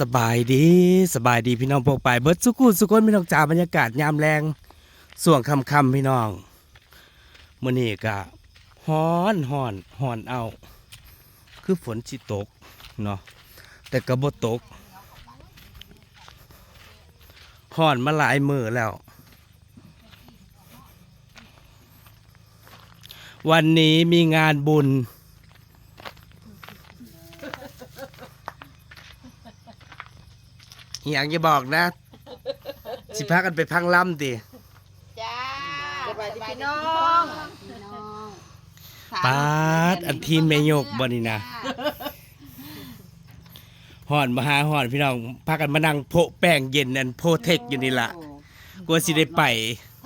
สบายดีสบายดีพี่น้องพวกไปเบิดสุกุสุกนพี่น้องจ๋าบรรยากาศยามแรงส่วงคำคำพี่น้องมื่อนี้ก็ฮ้อนฮ้อนฮ้อนเอา คือฝนสิตกเนาะแต่ก็บ่ตกฮ้อนมาหลายมือแล้ว วันนี้มีงานบุญ อหย่างจะบอกนะ สิพากันไปพังล่ำติจ้าสบายดีพี่น้องปาดอันทีมแม่ยกบ่นี่นะหอนมาหาหอนพี่น้องพากันมานั่งโพะแป้งเย็นอันโพเทคอยู่นี่ล่ะกลัวสิได้ไป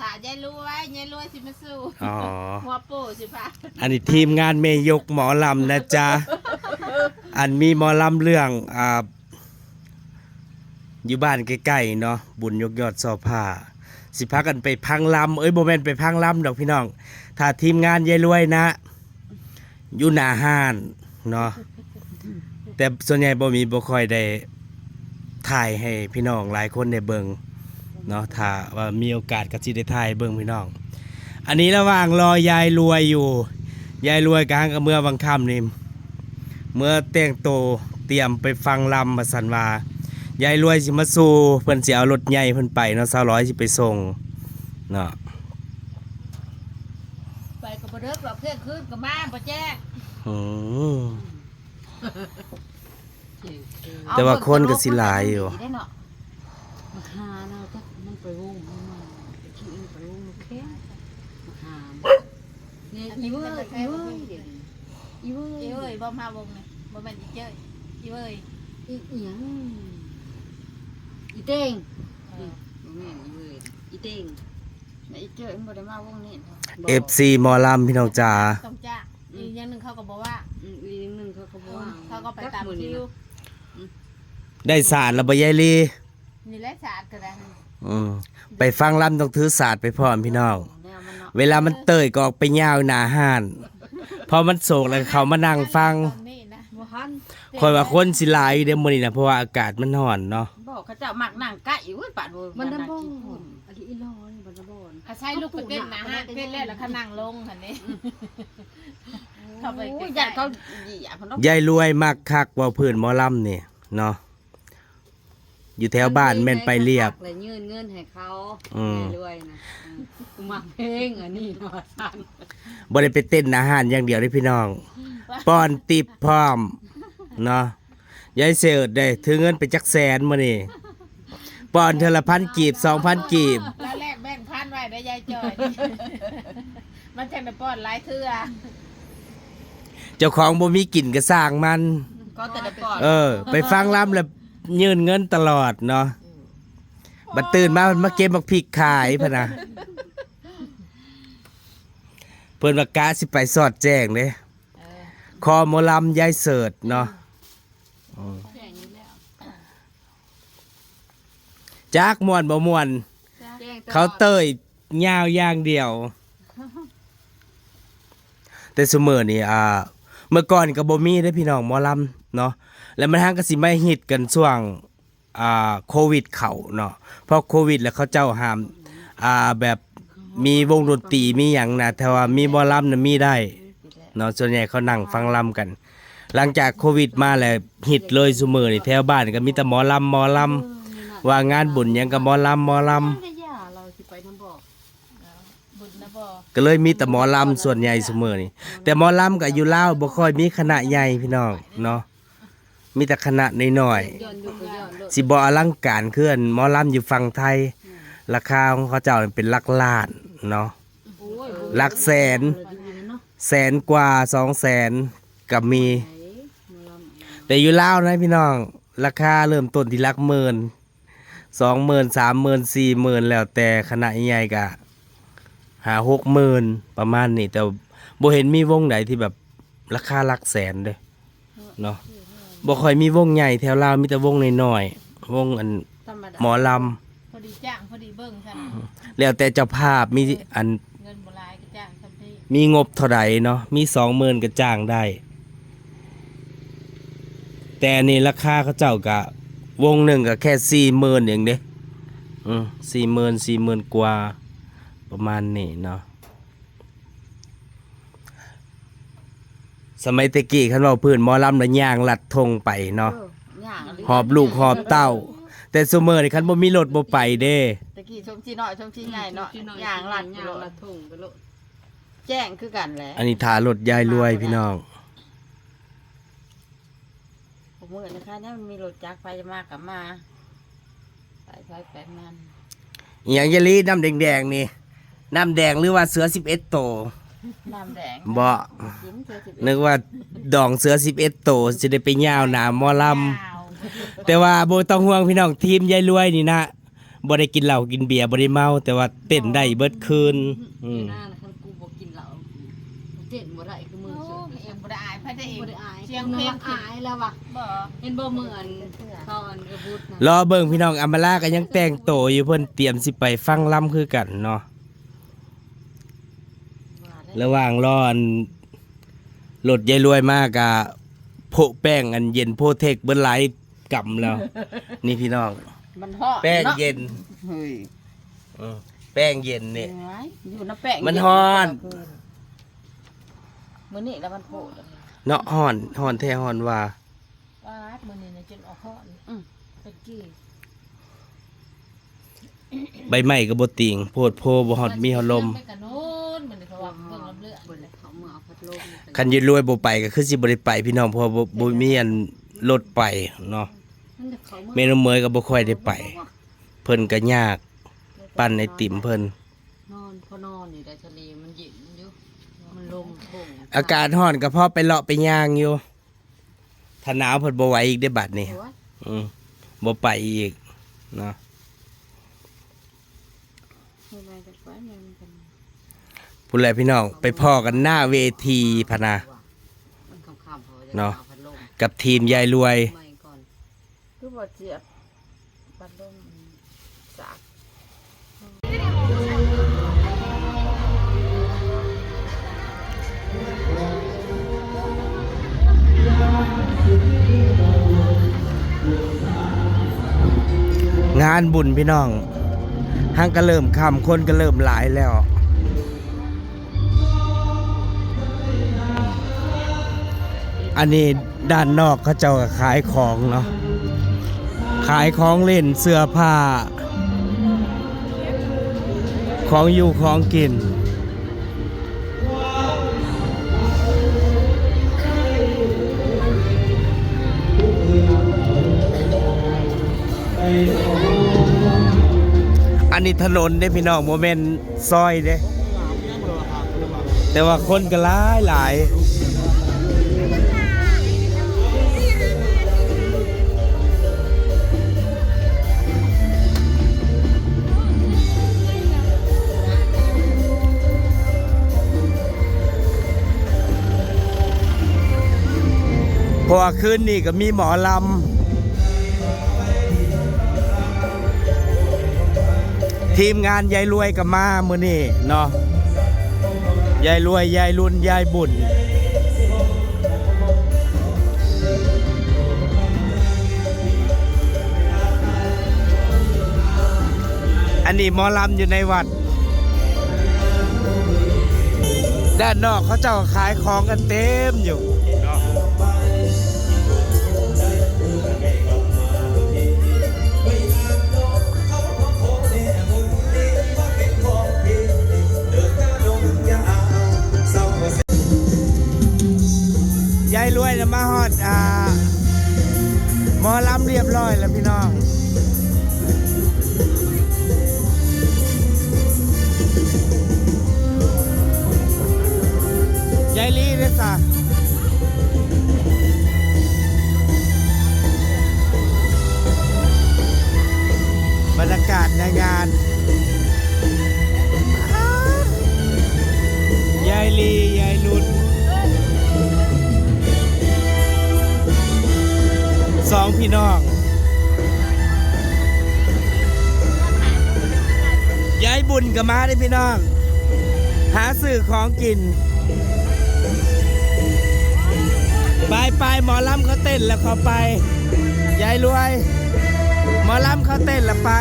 ถ่ายยายรวยยายรวยสิมาสู้อ๋อหัวโป้สิพะอันนี้ทีมงานแม่ยกหมอลำนะจ๊ะอันมีหมอลำเรื่องอ่า อยู่บ้านใกล้ๆเนาะบุญยกยอดซอผ้าสิพากันไปพังลำเอ้ยโมเมนไปพังลำดอกพี่น้อง ถ้าทีมงานยายรวยนะอยู่หนาห้านเนาะแต่ส่วนใหญ่บ่มีบ่ค่อยได้ถ่ายให้พี่น้องหลายคนได้เบิ่งเนาะถ้าว่ามีโอกาสก็สิได้ถ่ายเบิ่งพี่น้อง อันนี้ระหว่างรอยายรวยอยู่ ยายรวยกลางกับเมื่อบางค่ำนี่เมื่อแต่งโตเตรียมไปฟังลำมาสันวา ยายรวยสิมาสู่เพิ่นสิเอารถใหญ่เพิ่นไปเนาะสาวร้อยสิไปส่งเนาะไปกับบ่เด้อกับเพื่อนคืนกับมาบ่แจ้งอืมแต่ว่าคนก็สิหลายอยู่ได้เนาะมาหาเนาะจักมันไปวงมันมาไปขี้อินไปวงลูกแค้นมาหาเนี่ยอีเว้ยอีเว้ยอีเว้ยอีเอ้ยบ่มาวงนี่บ่แม่นอีเจ้ยอีเอ้ยอีเอียง อีเต้งเออบ่แม่นอีเว้ยอีเต้งแล้วอีเจ้ยมันบ่ได้มาวงนี่เอฟซีหมอลำพี่น้องจ๋าต้องจ้างอีกอย่างหนึงเขาก็บอกว่า อืมอีกหนึงเขาก็บ่ว่าเขาก็ไปตามจัมื้อนี้คิวนะได้ศาสตร์แล้วบ่ยายลีนี่แหละศาสตร์ก็ได้อืมไปฟังลำต้องถือศาสตร์ไปพร้อมพี่น้อง แนวมันเนาะเวลามันเตยก็ออกไปยาวหนาห้าน พอมันโศกแล้วเขามานั่งฟัง ตอนนี้นะบ่ทัน คอยว่าคนสิหลายอยู่เด้อมื้อนี้นะเพราะว่าอากาศมันร้อนเนาะบอกเขาเจ้ามักนั่งใกล้อยู่ปาดบ่มันน้ำบ่กิอนพุ่นอันนี้อีลอยมันน้ำบ่อนอาศัยลูกไปเต้นนะฮะเต้นแล้วแล้วเขานั่งลงหั่นนี่เข้าไปโอ้ยใกล้ๆญาติเขาเหยียบเพิ่นเนาะยายรวยมักคักเว่าพื้นหมอลำนี่เนาะอยู่แถวบ้านแม่นไปเรียบ เลยยื่นเงินให้เขาอืม รวยๆนะอืมกูมักเพลงอันนี้เนาะสั่นบ่ได้ไปเต้นอาหารอย่างเดียวได้พี่น้องป้อนติบพร้อม เนาะยายเสิร์ชได้ถือเงินไปจักแสนมื้อนี้ป้อนเทอละพันกีบสองพันกีบ แล้วแรกแบ่งพันไว้ได้ยายจอย มันจะไปป้อนหลายเทื่อเจ้าของบ่มีกินก็สร้างมัน ก็แต่ละก่อนเออ ไปฟังลำแล้วยืนเงินตลอดเนาะบัดตื่นมามันมาเก็บบักพริกขายพะนะเพิ่นว่ากาสิไปสอดแจ้งเด้เออคอหมอลำยายเสิร์ชเนาะ แค่นี้แล้วจากม่วนบ่ม่วน แจ้งตลอดเขาเต้ยยาวอย่างเดียว แต่เสมอนี่อ่า เมื่อก่อนก็บ่มีได้อพี่น้องหมอลำเนาะแล้วมันทางก็สิมาฮิตกันช่วงอ่าโควิดเข้าเนาะเพราะโควิด แล้วเขาเจ้าห้ามอ่าแบบมีวงดนตรีมีหยังนะแต่ว่ามีหมอลำน่ะมีได้เนาะส่วนใหญ่เขานั่งฟังลำกัน หลังจากโควิดมาแหล้วฮิตเลยซุมือนี่แถวบ้านก็มีแต่หมอลำหมอลำว่างานบุญหยังก็หมอลำหมอลำ ย่าเราสิไปน้ำบอกบุญนะบ่ก็เลยมีแต่หมอลำส่วนใหญ่เสมอนี่แต่หมอลำกับอยู่ลาวบ่ค่อยมีคณะใหญ่พี่น้องเนาะมีแต่คณะน้อยย้อนอยู่ก็ย้อนโลดๆสิบ่อลังการเคลื่อนหมอลำอยู่ฝั่งไทย ราคาของเขาเจ้าเป็นหลักล้านเนาะโอ้ยหลักแสน แสนกว่าสองแสนกับมี แต่อยู่ลาวนะพี่น้อง ราคาเริ่มต้นที่หลักหมื่นสองหมื่นสามหมื่นสี่หมื่นแล้วแต่คณะใหญ่กะหาหกหมื่นประมาณนี้ แต่บ่เห็นมีวงไหนที่แบบราคาหลักแสนเด้เนาะบ่ค่อยมีวงใหญ่แถวลาวมีแต่วงน้อยๆวงอันธรรมดาหมอลพอดีจ้างพอดีเบิ่งซั่นำแล้วแต่เจ้าภาพมีอันเงินบ่หลายก็จ้างซำที่มีงบเท่าไหร่เนาะมีสองหมื่นก็จ้างได้ แต่อันนี่ราคาเขาเจ้ากะวงหนึ่งก็แค่สี่หมื่นเองเด้อืมสี่หมื่นสี่หมื่นกว่า ประมาณนี้เนาะสมัยตะกี้คันเราพื้นหมอลำแล้วย่างลัดธงไปเนาะเออย่างะไรหอบลูกหอบเต้า แต่ซุมื้อนี่คันบ่มีรถบ่ไปเด้ตะกี้ชมชีน้อยชมชีใหญ่เนาะที่น้อยอย่างหลัดย่างลัดทุ่งไปโลดแจ้งคือกันแหละอันนี้ทารถยายรวยพี่น้อง ผ มมือนะคะเนี่ยมันมีรถจักรไปมากับมาไปไปไปมันอหย่างยะลีน้ำแดงๆนี่ น้ำแดงหรือว่าเสือ11โตวน้ำแดงบ่กินเธอสิบนึกว่าดองเสือ11โตวสิได้ไปย่าวหน้าหมอลำแต่ว่าบ่ต้องห่วงพี่น้องทีมยายรวยนี่นะบ่ได้กินเหล้ากินเบียร์บ่ได้เมา แต่ว่าเต้นได้เบิดคืนอืมหน้านะคันกูบ่กินเหล้าเจ็ดบ่ได้คือมือโอ้เสือเอ็มบ่ได้อายพระได้เองบ่ได้อาย เชียงเพเพลลงงอายแล้วว่ะบ่เห็นบ่เหมือนตอนกระบุดนะรอเบิ่งพี่น้องอำมาลาก็ยังแต่งโตวอยู่เพิ่นเตรียมสิไปฟังล่ำคือกันเนาะว่าได้ระหว่างรออันรถยายรวยมากกะโพะแป้งอันเย็นโพเทคเบิ้ลไลท์กำแล้ว นี่พี่น้อง มันฮ้อนแป้งนาะเย็นเฮ้ยอืมแป้งเย็นนี่เหนื่อยอยู่น้ำแป้งมันเย็ฮ้อน มื้อนี้แล้วมันโผล่เลย เนาะห่อนห่อนแท้ห่อนว่าว่ามื้อนี้เนี่ยจนออกฮ้อนอืมตะกี้ใบไม้ก็บ่ติงโพดโพบ่ฮอดมีฮอดลมไปกับโน้นมื้อนี้เขาว่าเบิ่งลำเลือดบ่ได้เขามือเอาพัดลมคันยายรวยบ่ไปก็คือสิบ่ได้ไปพี่น้องเพราะว่าบ่บ่มีอันรถไปเนาะมันจะเขามือแม่น้องเมยก็บ่ค่อยได้ไป เพิ่นก็ยากปั้นไอติมเพิ่นนอนพอนอนอยู่ในทะเลมันเย็นอยู่มันลมโป่ง อากาศร้อนก็พอไปเลาะไปย่างอยู่ถ้าหนาวเพิ่นบ่ไหวอีกได้บัดนี้โอ้ยอืมบ่ไปอีกเนาะไม่ได้จะไปมันกันพูดเลยพี่น้องไปพ่อกันหน้าเวทีพะนะมันคำๆพอจะเนาะอพัดลมกับทีมยายรวยไม่ก่อนคือบ่เจียบบัดลม งานบุญพี่น้องห้างก็เริ่มคำคนก็เริ่มหลายแล้ว อันนี้ด้านนอกเขาเจ้าก็ขายของเนาะขายของเล่นเสื้อผ้า ของอยู่ของกิน อันนี้ถนนเด้พี่น้องโมเมนต์ซอยเด้แต่ว่าคนก็หลายหลายพราะว่าคืนนี้ก็มีหมอลำ ทีมงานยายรวยกับมามือนี่เนาะยายรวยยายรุ่นยายบุญอันนี้หมอลำอยู่ในวัด ด้านนอกเขาเจ้าขายของกันเต็มอยู่ รวยนะมาฮอดอ่าหมอลำเรียบร้อยแล้วพี่น้องยายลีเด้อจ้ะบรรยากาศในงานยายลียายลุน สองพี่น้องย้ายบุญกับมาได้พี่น้อง หาสื่อของกินไปลายหมอลำเขาเต้นแล้วเขาไปยายรวย หมอลำเขาเต้นแล้วไป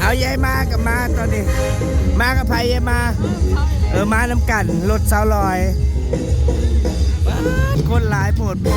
เอายายมากับมาตอนนี้ มากับไพยายมา เออมาน้ำกันรถเสาลอย คนหลายโผดโพ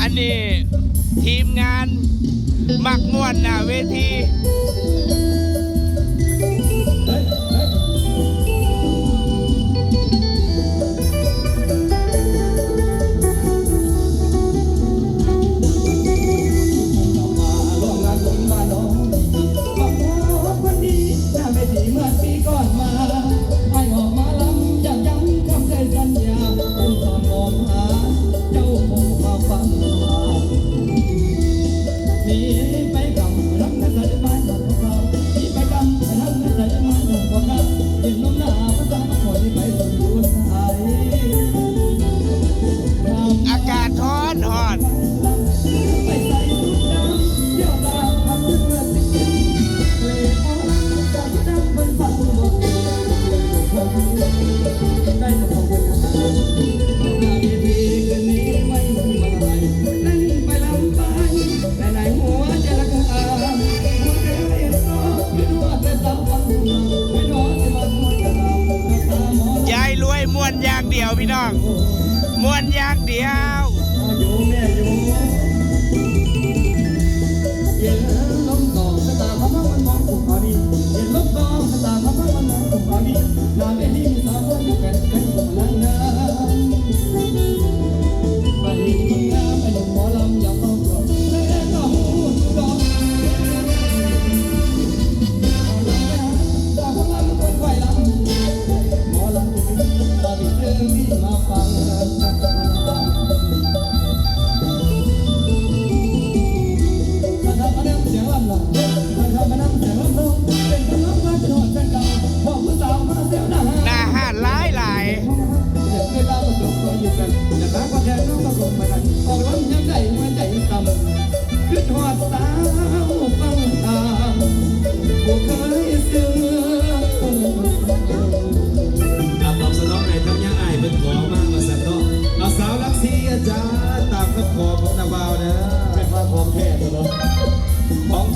อันนี้ทีมงานมักม่วนหน้าเวที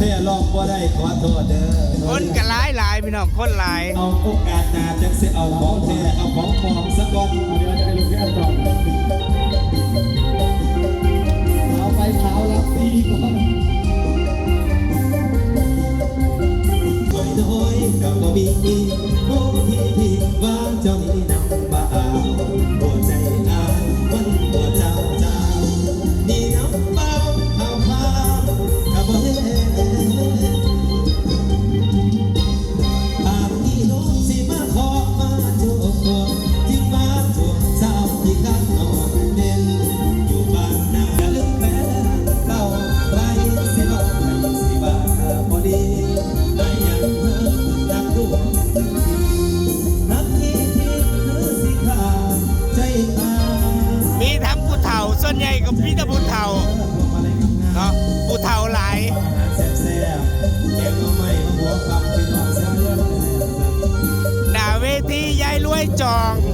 แพ้ลองบ่ได้ขอโทษเด้อคนก็หลายหลายพี่น้องคนหลายเอาโอกาสหนาจังสิเอาของแท้เอาของปลอมสักก่อนเงอเอาไปเท้ารับตีก่อนน้อยก็บ่มีโอ้ที่ที่วาเจ้านี่นำบ่เอา จอง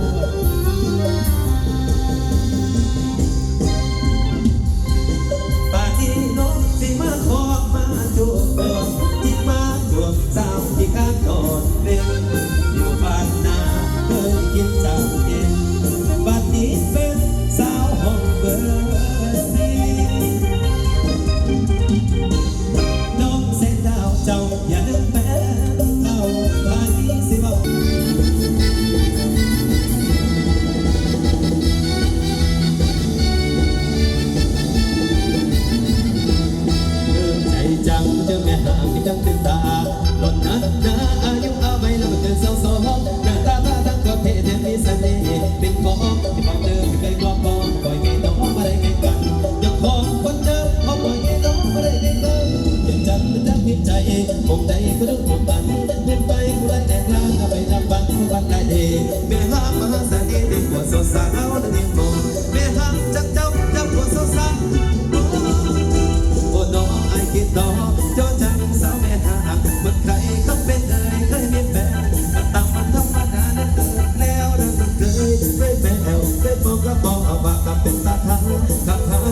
ดังตื่นตาหล่นนะนะอายุเอาไปแล้วมันเกินสองสองหน้าตาตาทั้งประเภทแถมมีเสน่ห์เป็นของที่บอกเดิมเคยกลอบมองปล่อยไงต้องมาได้ไงกันยังของคนเดิมเขาปล่อยไงต้องมาได้ไงกันยังจำมันจำผิดใจมองใจก็รู้ผมบันเดินไปกูได้แต่งงานเอไปทำบ้านวันได้เองแม่ห้ามมหาเสน่ห์เด็กว่าสาวสาวนั่นเอง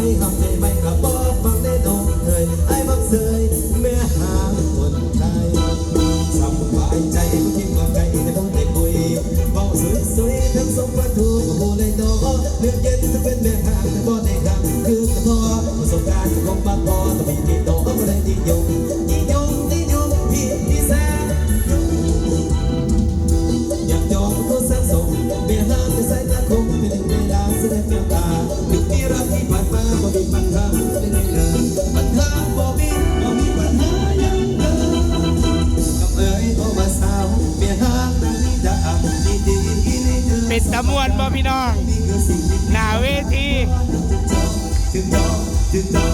Dígame. te.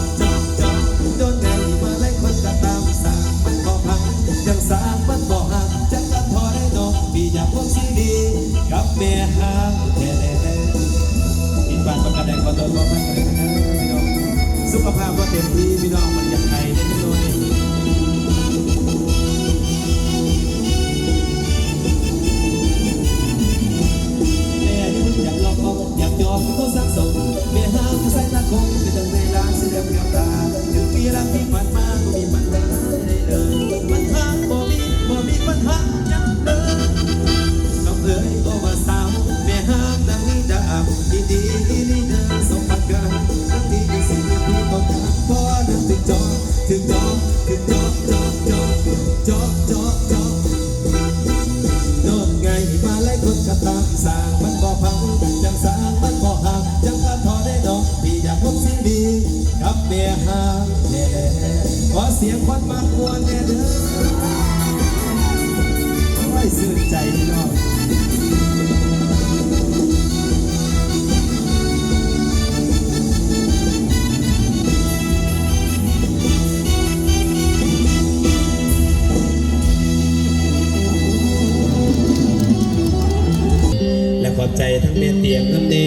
ใจทั้งแม่เตียงน้ำแน่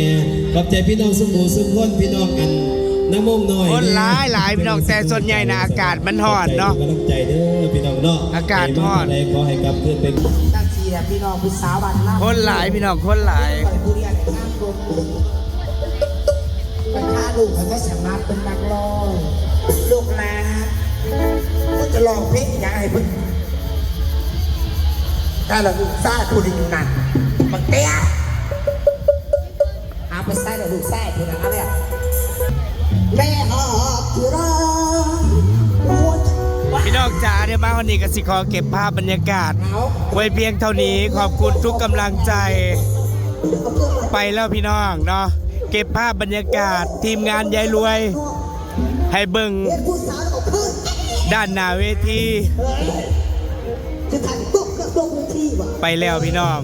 ขอบใจพี่น้องสมบูรณ์สุขคนพี่น้องกันน้ำมุมหน่อยคนหลายหลายพี่น้องแต่ส่วนใหญ่นะอากาศมันหอดเนาะกำลังใจเด้อพี่น้องเนาะอากาศหอดขอให้กลับเพื่นเป็นตั้งทีแหลพี่น้องผู้สาวบ้านล่าคนหลายพี่น้องคนหลายปัญหาลูกเขาก็สามารถเป็นนักร้องลูกนะก็จะลองเพลงยังไงเพื่งแต่เราดูซาคุณอยู่นั่นมันเตี้ย ลูกซ่าผู้นั้นอะไรแม่หอบที่รักหัวใจพี่น้องจ๋าเดี๋ยวมาวันนี้ก็สิขอเก็บภาพบรรยากาศเอาไว้เพียงเท่านี้ขอบคุณทุกกำลังใจ ไปแล้วพี่น้องเนาะเก็บภาพบรรยากาศ ทีมงานยายรวย ให้เบิ่งผู้สาวออกขึ้นด้านหน้าเวทีจะถ่ายตุ๊กก็ตุ๊กเวทีว่ะไปแล้วพี่น้อง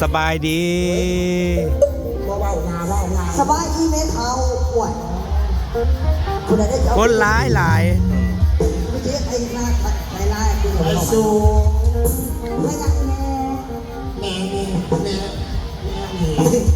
สบายดี ว่าว่านาว่านาสบายดีไหมเขาป่วยคุณได้เจ้าคนหลายหลายไม่ใช่ไอ้หน้าไอ้ลายคือไอ้สูงไม่รักแม่แม่แม่แม่แม่